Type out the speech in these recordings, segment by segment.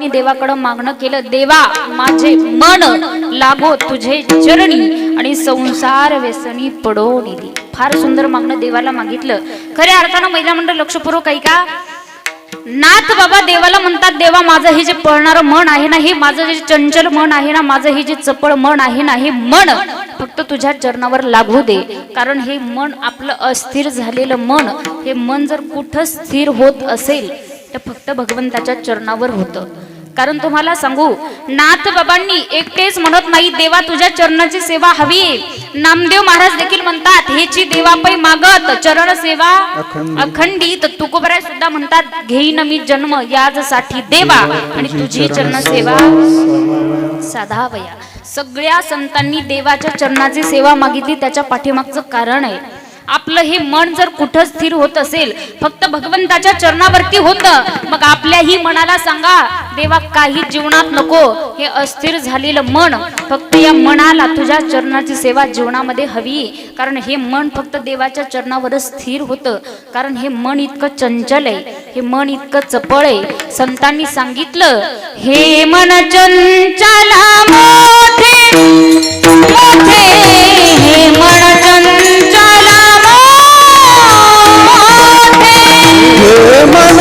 मी देवाकडं मागणं केलं. देवा माझे मन लागो तुझे चरणी आणि संसार व्यसनी पडो निधी. फार सुंदर मागणं देवाला मागितलं. खऱ्या अर्थानं महिला मंडळ लक्षपूर्वक का नाथ बाबा देवाला म्हणतात देवा माझं हे जे पळणारं मन आहे ना हे माझं जे चंचल मन आहे ना माझं हे जे चपळ मन आहे ना हे मन फक्त तुझ्या चरणावर लागू दे. कारण हे मन आपलं अस्थिर झालेलं मन हे मन जर कुठं स्थिर होत असेल तर फक्त भगवंताच्या चरणावर होतं. कारण तुम्हाला सांगू नाथ बाबांनी एकटेच म्हणत नाही देवा तुझ्या चरणाची सेवा हवी. नामदेव महाराज देखील म्हणतात हेची देवापै मागत चरण सेवा अखंडित. तुकोबराय सुद्धा म्हणतात घेईन मी जन्म याजसाठी देवा आणि तुझी चरण सेवा साधावया. सगळ्या संतांनी देवाच्या चरणाची सेवा मागितली त्याच्या पाठीमागचं कारण आहे. आपलं हे मन जर कुठं स्थिर होत असेल फक्त भगवंताच्या चरणावरती होतं मग आपल्याही मनाला सांगा देवा काही जीवनात नको हे अस्थिर झालेलं मन फक्त या मनाला तुझ्या चरणाची सेवा जीवनामध्ये हवी. कारण हे मन फक्त देवाच्या चरणावरच स्थिर होतं. कारण हे मन इतकं चंचल आहे हे मन इतकं चपळ आहे. संतांनी सांगितलं हे मन चंचला हे मन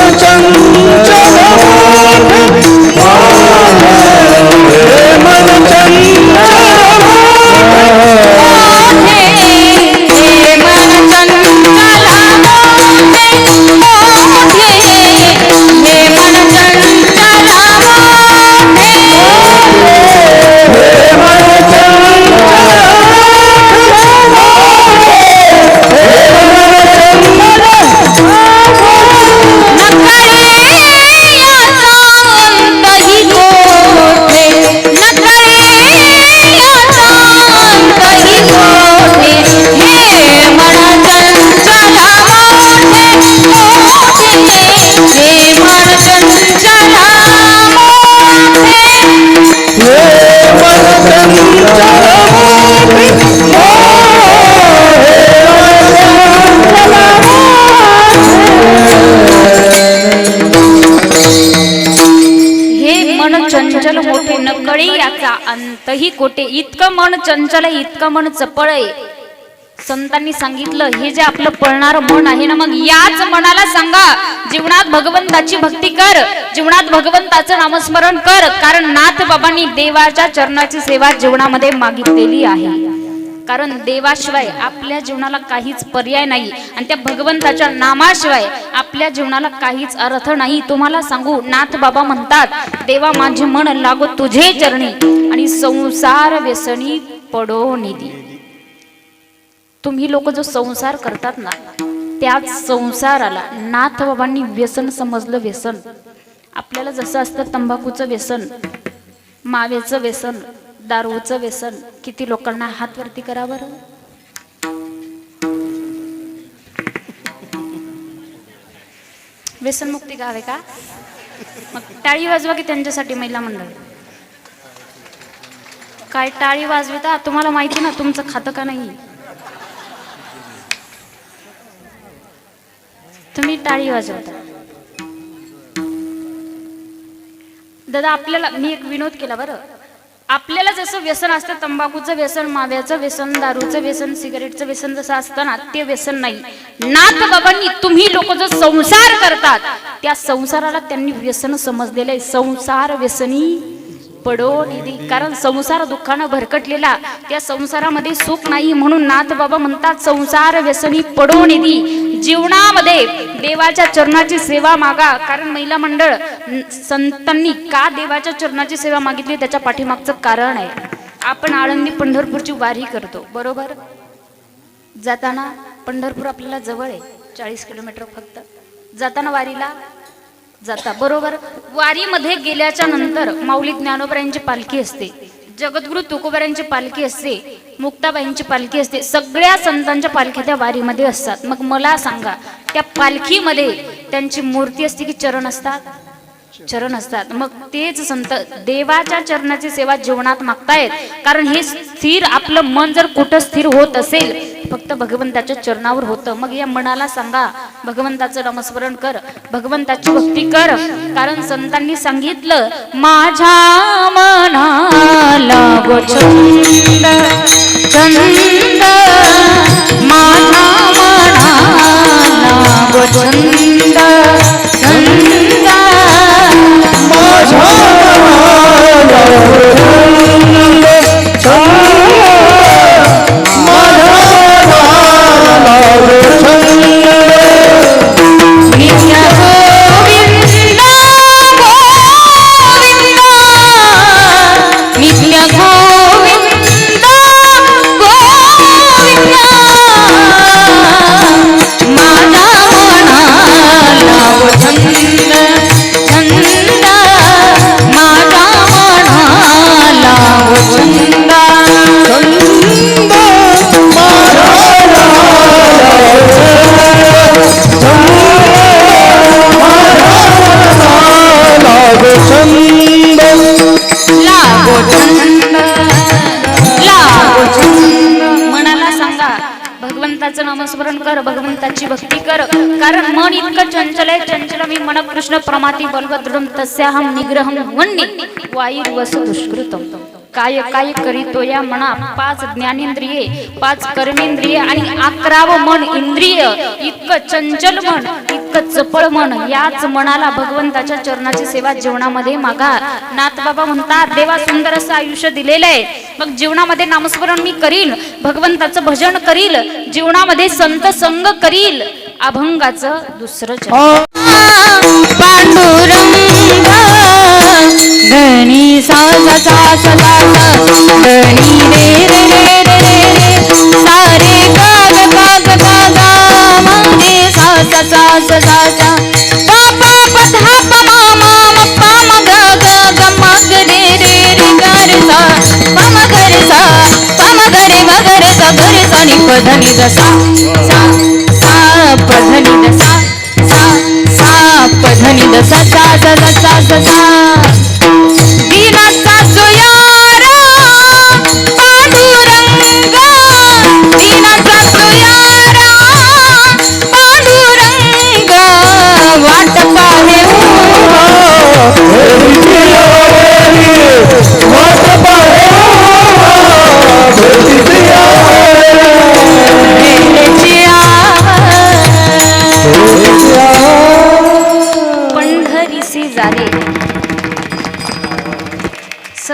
अंतही कोटे इतकं मन चंचल आहे इतकं मन चपळ आहे. संतांनी सांगितलं हे जे आपलं पळणारं मन आहे ना मग याच मनाला सांगा. जीवनात भगवंताची भक्ती कर. जीवनात भगवंताचं नामस्मरण कर. कारण नाथ बाबांनी देवाच्या चरणाची सेवा जीवनामध्ये मागितलेली आहे. कारण देवाशिवाय आपल्या जीवनाला काहीच पर्याय नाही. आणि त्या भगवंताच्या नामाशिवाय आपल्या जीवनाला काहीच अर्थ नाही. तुम्हाला सांगू नाथ बाबा म्हणतात देवा माझे मन लागो तुझे चरणी आणि संसार व्यसनी पडो निधी. तुम्ही लोक जो संसार करतात ना त्याच संसाराला नाथ बाबांनी व्यसन समजलं व्यसन. आपल्याला जसं असतं तंबाखूचं व्यसन मावेचं व्यसन दारूचं व्यसन किती लोकांना हात वरती करा बरं व्यसनमुक्ती गाव आहे का? मग टाळी वाजवा की त्यांच्यासाठी महिला मंडळ? काय टाळी वाजविता तुम्हाला माहिती ना तुमचं खातं का नाही? तुम्ही टाळी वाजवता. दादा आपल्याला मी एक विनोद केला बरं. आपल्याला जसं व्यसन असतं तंबाखूचं व्यसन माव्याचं व्यसन दारूचं व्यसन सिगारेटचं व्यसन जसं असतं ना ते व्यसन नाही. नाथ बाबांनी तुम्ही लोक जो संसार करतात त्या संसाराला त्यांनी व्यसन समजलेलं आहे. संसार व्यसनी पडो निधी. कारण संसार दुःखानं भरकटलेला त्या संसारामध्ये सुख नाही म्हणून नाथ बाबा म्हणतात संसार व्यसनी पडो निधी. जीवनामध्ये देवाच्या चरणाची सेवा मागा. कारण महिला मंडळ संतांनी का देवाच्या चरणाची सेवा मागितली त्याच्या पाठीमागचं कारण आहे. आपण आळंदी पंढरपूरची वारी करतो. बरोबर? जाताना पंढरपूर आपल्याला जवळ आहे चाळीस किलोमीटर फक्त. जाताना वारीला जाता. बरोबर? वारीमध्ये गेल्याच्यानंतर माऊली ज्ञानोबरायांची पालखी असते. जगद्गुरु तुकोबऱ्यांची पालखी असते. मुक्ताबाईंची पालखी असते. सगळ्या संतांच्या पालख्या त्या वारीमध्ये असतात. मग मला सांगा त्या पालखीमध्ये त्यांची मूर्ती असते की चरण असतात? चरण असतात. मग तेच संत देवाच्या चरणाची सेवा जीवनात मागतायत. कारण हे स्थिर आपलं मन जर कुठं स्थिर होत असेल फक्त भगवंताच्या चरणावर होतं. मग या मनाला सांगा भगवंताचं नामस्मरण कर भगवंताची भक्ती कर. कारण संतांनी सांगितलं माझ्या मनाला छंद माझ्या मनाला गो भगवंताचं नामस्मरण कर भगवंताची भक्ती कर. कारण मन इतकं चंचल आहे चंचल मी मन कृष्ण प्रमाती बलभद्रम तस्याहम निग्रहम वन्नी वायू वसु दुष्कृतम. काय काय करीतो या म्हणा? पाच ज्ञानेंद्रिये पाच कर्मेंद्रिय आणि अकरावं मन इंद्रिय. इतकं चंचल मन इतकं चपळ मन याच मनाला भगवंताच्या चरणाची सेवा जीवनामध्ये मागा नाथ बाबा म्हणतात देवा सुंदर असं आयुष्य दिलेलं आहे. मग जीवनामध्ये नामस्मरण मी करील भगवंताचं भजन करील. जीवनामध्ये संत संग करील. अभंगाचं दुसरं पांडुरंग धनी सा सा सा धनी रे रे रे रे रे सारे काग काग कागा गा गा गा मा सा सा सा सा सा सा पा ग ग ग म रे रे रे ग सा प म सा प म सा ग सा नि प द सा सा सा द सा सा सा द सा सा सा सा सा.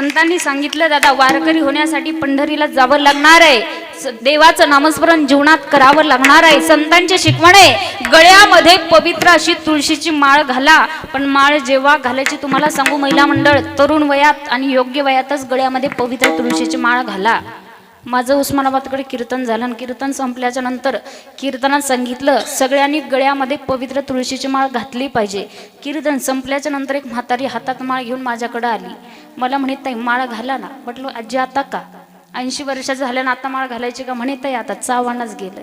संतांनी सांगितलं दादा वारकरी होण्यासाठी पंढरीला जावं लागणार आहे. स- देवाचं नामस्मरण जीवनात करावं लागणार आहे. संतांची शिकवण आहे. गळ्यामध्ये पवित्र अशी तुळशीची माळ घाला. पण माळ जेव्हा घालायची तुम्हाला सांगू महिला मंडळ तरुण वयात आणि योग्य वयातच गळ्यामध्ये पवित्र तुळशीची माळ घाला. माझं उस्मानाबादकडे कीर्तन झालं आणि कीर्तन संपल्याच्या नंतर कीर्तनात सांगितलं सगळ्यांनी गळ्यामध्ये पवित्र तुळशीची माळ घातली पाहिजे. कीर्तन संपल्याच्या नंतर एक म्हातारी हातात माळ घेऊन माझ्याकडे आली. मला म्हणत ताई माळ घाला ना. म्हटलं आजी आता का? ऐंशी वर्षाचं झाल्यानं आता माळ घालायची का? म्हणे ताई आता चावानच गेलं.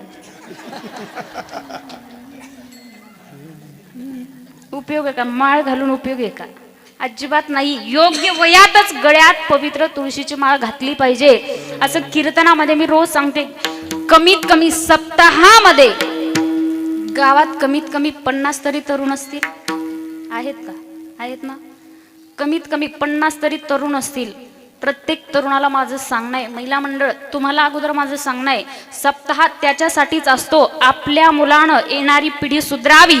उपयोग आहे का? माळ घालून उपयोग आहे का? अजिबात नाही. योग्य वयातच गळ्यात पवित्र तुळशीची माळ घातली पाहिजे. असं कीर्तनामध्ये मी रोज सांगते. कमीत कमी सप्ताहामध्ये गावात कमीत कमी पन्नास तरी तरुण असतील. आहेत का? आहेत ना? कमीत कमी पन्नास तरी तरुण असतील. प्रत्येक तरुणाला माझं सांगणं आहे. महिला मंडळ तुम्हाला अगोदर माझं सांगणं आहे. सप्ताह त्याच्यासाठीच असतो. आपल्या मुलानं येणारी पिढी सुधरावी.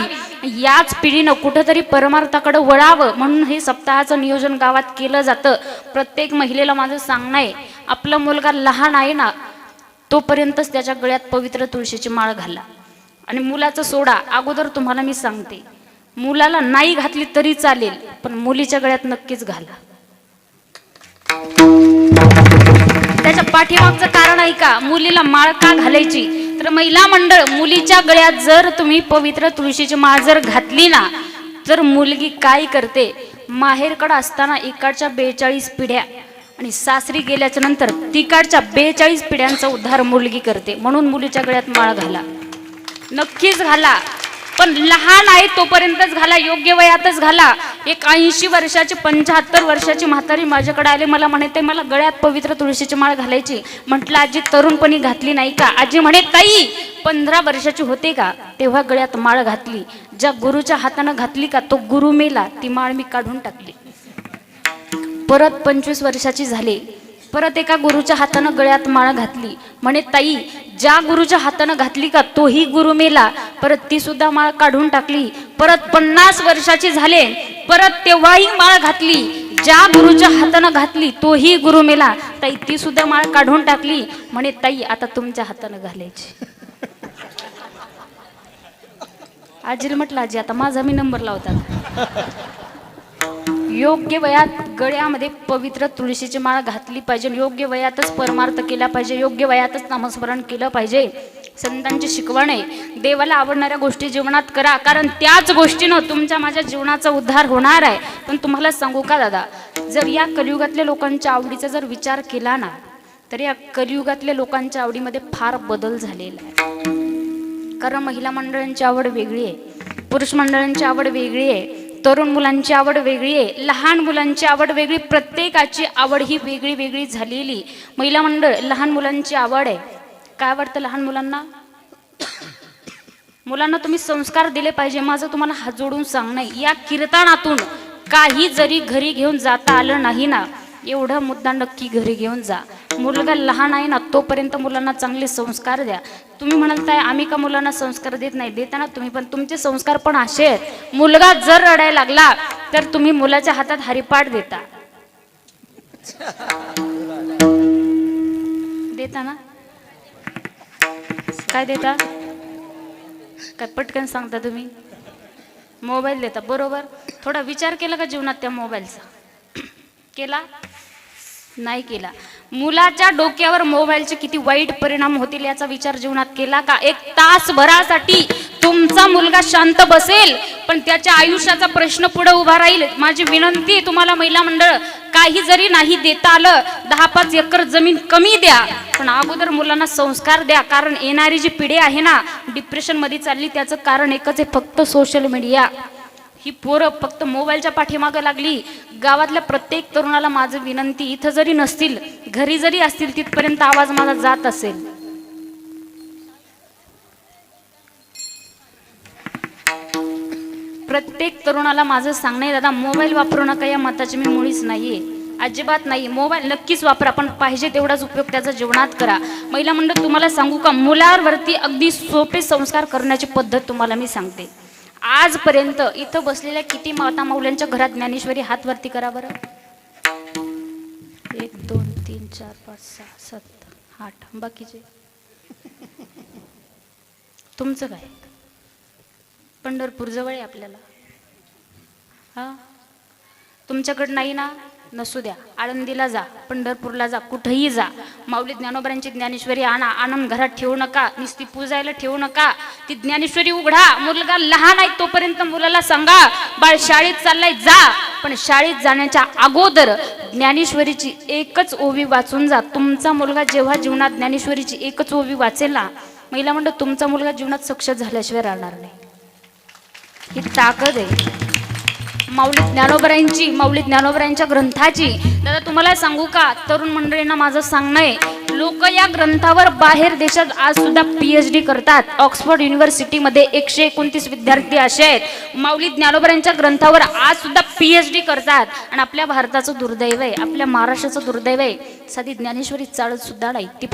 याच पिढीनं कुठंतरी परमार्थाकडे वळावं म्हणून हे सप्ताहाचं नियोजन गावात केलं जातं. प्रत्येक महिलेला माझं सांगणं आहे. आपला मुलगा लहान आहे ना तोपर्यंतच त्याच्या गळ्यात पवित्र तुळशीची माळ घाला. आणि मुलाचं सोडा. अगोदर तुम्हाला मी सांगते. मुलाला नाही घातली तरी चालेल पण मुलीच्या गळ्यात नक्कीच घाला. त्याच्या पाठीमागचं कारण आहे का? मुलीला माळ का घालायची? तर महिला मंडळ मुलीच्या गळ्यात जर तुम्ही पवित्र तुळशीची माळ जर घातली ना तर मुलगी काय करते? माहेरकडं असताना इकडच्या बेचाळीस पिढ्या आणि सासरी गेल्याच्यानंतर तिकडच्या बेचाळीस पिढ्यांचा उद्धार मुलगी करते. म्हणून मुलीच्या गळ्यात माळ घाला. नक्कीच घाला. पण लहान आहे तोपर्यंतच घाला योग्य वयातच घाला. एक ऐंशी वर्षाची पंच्याहत्तर वर्षाची म्हातारी माझ्याकडे आली मला म्हणते मला गळ्यात पवित्र तुळशीची माळ घालायची. म्हटलं आजी तरुणपणी घातली नाही का? आजी म्हणे ताई पंधरा वर्षाची होते का? तेव्हा गळ्यात माळ घातली. ज्या गुरुच्या हातानं घातली का तो गुरु मेला ती माळ मी काढून टाकली. परत पंचवीस वर्षाची झाली. परत एका गुरुच्या हातानं गळ्यात माळ घातली. म्हणे ताई ज्या गुरुच्या हातानं घातली का तोही गुरु मेला. परत ती सुद्धा माळ काढून टाकली. परत पन्नास वर्षाची झाले. परत तेव्हाही माळ घातली. ज्या गुरुच्या हातानं घातली तोही गुरु मेला. ताई ती सुद्धा माळ काढून टाकली. म्हणे ताई आता तुमच्या हातानं घालायची. आजीला म्हटलं आजी आता माझा मी नंबर लावतात. योग्य वयात गळ्यामध्ये पवित्र तुळशीची माळ घातली पाहिजे. योग्य वयातच परमार्थ केला पाहिजे. योग्य वयातच नामस्मरण केलं पाहिजे. संतांची शिकवण आहे देवाला आवडणाऱ्या गोष्टी जीवनात करा. कारण त्याच गोष्टीनं तुमच्या माझ्या जीवनाचा उद्धार होणार आहे. पण तुम्हाला सांगू का दादा? जर या कलियुगातल्या लोकांच्या आवडीचा जर विचार केला ना तर या कलियुगातल्या लोकांच्या आवडीमध्ये फार बदल झालेला आहे. कारण महिला मंडळांची आवड वेगळी आहे. पुरुष मंडळांची आवड वेगळी आहे. तरुण मुलांची आवड वेगळी आहे लहान मुलांची आवड वेगळी प्रत्येकाची आवड ही वेगळी वेगळी झालेली. महिला मंडळ लहान मुलांची आवड आहे. काय आवडतं लहान मुलांना? मुलांना तुम्ही संस्कार दिले पाहिजे माझं तुम्हाला हात जोडून सांगणं या कीर्तनातून काही जरी घरी घेऊन जाता आलं नाही ना एवढा मुद्दा नक्की घरी घेऊन जा. मुलगा लहान आहे ना तोपर्यंत मुलांना चांगले संस्कार द्या. तुम्ही म्हणाल ताई आम्ही का मुलांना संस्कार देत नाही? देताना तुम्ही पण तुमचे संस्कार पण असे आहेत. मुलगा जर रडायला लागला तर तुम्ही मुलाच्या हातात हरिपाठ देता. देता ना? काय देता? काय पटकन सांगता तुम्ही? मोबाईल देता बरोबर? थोडा विचार केला का जीवनात त्या मोबाईलचा? केला? नाही केला. मुलाच्या डोक्यावर मोबाईलचे किती वाईट परिणाम होतील याचा विचार जीवनात केला का? एक तासभरासाठी तुमचा मुलगा शांत बसेल पण त्याच्या आयुष्याचा प्रश्न पुढे उभा राहील. माझी विनंती आहे तुम्हाला महिला मंडळ काही जरी नाही देता आलं दहा पाच एकर जमीन कमी द्या पण अगोदर मुलांना संस्कार द्या कारण येणारी जी पिढी आहे ना डिप्रेशनमध्ये चालली त्याचं कारण एकच आहे फक्त सोशल मीडिया. ही पोरं फक्त मोबाईलच्या पाठीमागं लागली. गावातल्या प्रत्येक तरुणाला माझं विनंती इथं जरी नसतील घरी जरी असतील तिथपर्यंत आवाज माझा जात असेल. प्रत्येक तरुणाला माझं सांगणं आहे दादा मोबाईल वापरू नका या मताची मी मुळीच नाहीये. अजिबात नाही. मोबाईल नक्कीच वापरा पण पाहिजे तेवढाच उपयोग त्याचा जीवनात करा. महिला मंडळ तुम्हाला सांगू का? मुलावरती अगदी सोपे संस्कार करण्याची पद्धत तुम्हाला मी सांगते. आजपर्यंत इथं बसलेल्या किती माता मौल्यांच्या घरात ज्ञानेश्वरी हात वरती करा बरं. एक दोन तीन चार पाच सहा सात आठ. बाकीचे? तुमचं काय? पंढरपूर जवळ आहे आपल्याला. हा? तुमच्याकडं नाही ना? नसू द्या. आळंदीला जा पंढरपूरला जा कुठंही जा. माऊली ज्ञानोबरांची ज्ञानेश्वरी आणा आनंद घरात ठेवू नका. नुसती पूजायला ठेवू नका. ती ज्ञानेश्वरी उघडा. मुलगा लहान आहे तोपर्यंत मुलाला सांगा बाळ शाळेत चाललाय जा. पण शाळेत जाण्याच्या अगोदर ज्ञानेश्वरीची एकच ओवी वाचून जा. तुमचा मुलगा जेव्हा जीवनात ज्ञानेश्वरीची एकच ओवी वाचेल ना महिला म्हणतो तुमचा मुलगा जीवनात सक्षम झाल्याशिवाय राहणार नाही. ही ताकद आहे. माऊली ज्ञानोबरायांची माऊली ज्ञानोबरायांच्या ग्रंथाची. दादा तुम्हाला सांगू का? तरुण मंडळींना माझं सांगणं आहे. लोक या ग्रंथावर बाहेर देशात आज सुद्धा पी एच डी करतात. ऑक्सफर्ड युनिव्हर्सिटीमध्ये एकशे एकोणतीस विद्यार्थी असे आहेत. माऊली ज्ञानोबरायांच्या ग्रंथावर आज सुद्धा पी एच डी करतात. आणि आपल्या भारताचं दुर्दैव आहे आपल्या महाराष्ट्राचं दुर्दैव आहे. साधी ज्ञानेश्वरी चालत सुद्धा नाही ती